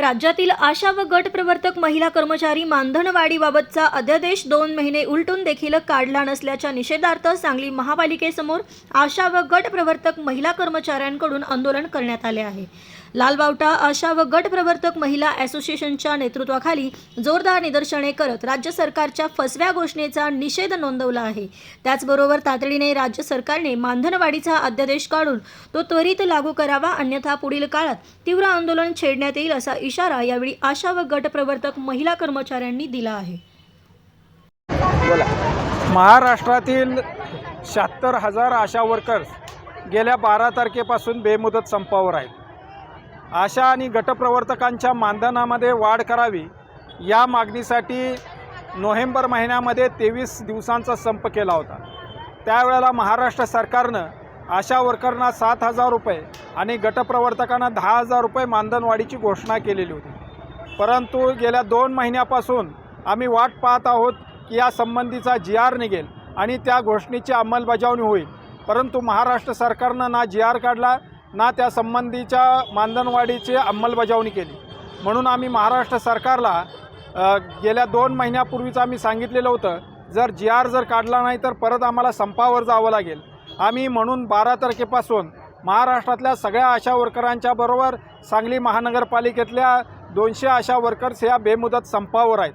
राज्यातील आशा व गट प्रवर्तक महिला कर्मचारी मानधनवाढीबाबतचा अध्यादेश दोन महिने उलटून देखील काढला नसल्याच्या निषेधार्थ सांगली महापालिकेसमोर आशा व गट प्रवर्तक महिला कर्मचाऱ्यांकडून आंदोलन करण्यात आले आहे. लालबावटा आशा व गट प्रवर्तक महिला असोसिएशनच्या नेतृत्वाखाली जोरदार निदर्शने करत राज्य सरकारच्या फसव्या घोषणेचा निषेध नोंदवला आहे. त्याचबरोबर तातडीने राज्य सरकारने मानधनवाढीचा अध्यादेश काढून तो त्वरित लागू करावा अन्यथा पुढील काळात तीव्र आंदोलन छेडण्यात येईल असा इशारा यावेळी आशा व गट प्रवर्तक महिला कर्मचाऱ्यांनी दिला आहे. महाराष्ट्रातील शहात्तर हजार आशा वर्कर्स गेल्या बारा तारखेपासून बेमुदत संपावर आहेत. आशा आणि गटप्रवर्तकांच्या मानधनामध्ये वाढ करावी या मागणीसाठी नोव्हेंबर महिन्यामध्ये तेवीस दिवसांचा संप केला होता. त्यावेळेला महाराष्ट्र सरकारनं आशा वर्करना सात हजार रुपये आणि गटप्रवर्तकांना दहा हजार रुपये मानधनवाढीची घोषणा केलेली होती. परंतु गेल्या दोन महिन्यापासून आम्ही वाट पाहत आहोत की या संबंधीचा जी आर निघेल आणि त्या घोषणेची अंमलबजावणी होईल. परंतु महाराष्ट्र सरकारनं ना जी आर काढला ना त्या संबंधीच्या मानधनवाढीची अंमलबजावणी केली. म्हणून आम्ही महाराष्ट्र सरकारला गेल्या दोन महिन्यापूर्वीच आम्ही सांगितलेलं होतं जर जी आर जर काढला नाही तर परत आम्हाला संपावर जावं लागेल. आम्ही म्हणून बारा तारखेपासून महाराष्ट्रातल्या सगळ्या आशा वर्करांच्या बरोबर सांगली महानगरपालिकेतल्या दोनशे आशा वर्कर्स ह्या बेमुदत संपावर आहेत.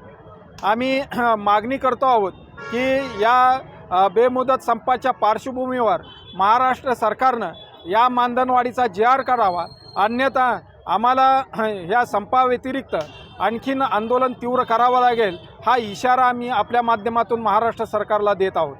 आम्ही मागणी करतो आहोत की या बेमुदत संपाच्या पार्श्वभूमीवर महाराष्ट्र सरकारनं या मानधनवाढीचा जे आर करावा. अन्यथा आम्हाला ह्या संपाव्यतिरिक्त आणखीन आंदोलन तीव्र करावं लागेल हा इशारा आम्ही आपल्या माध्यमातून महाराष्ट्र सरकारला देत आहोत.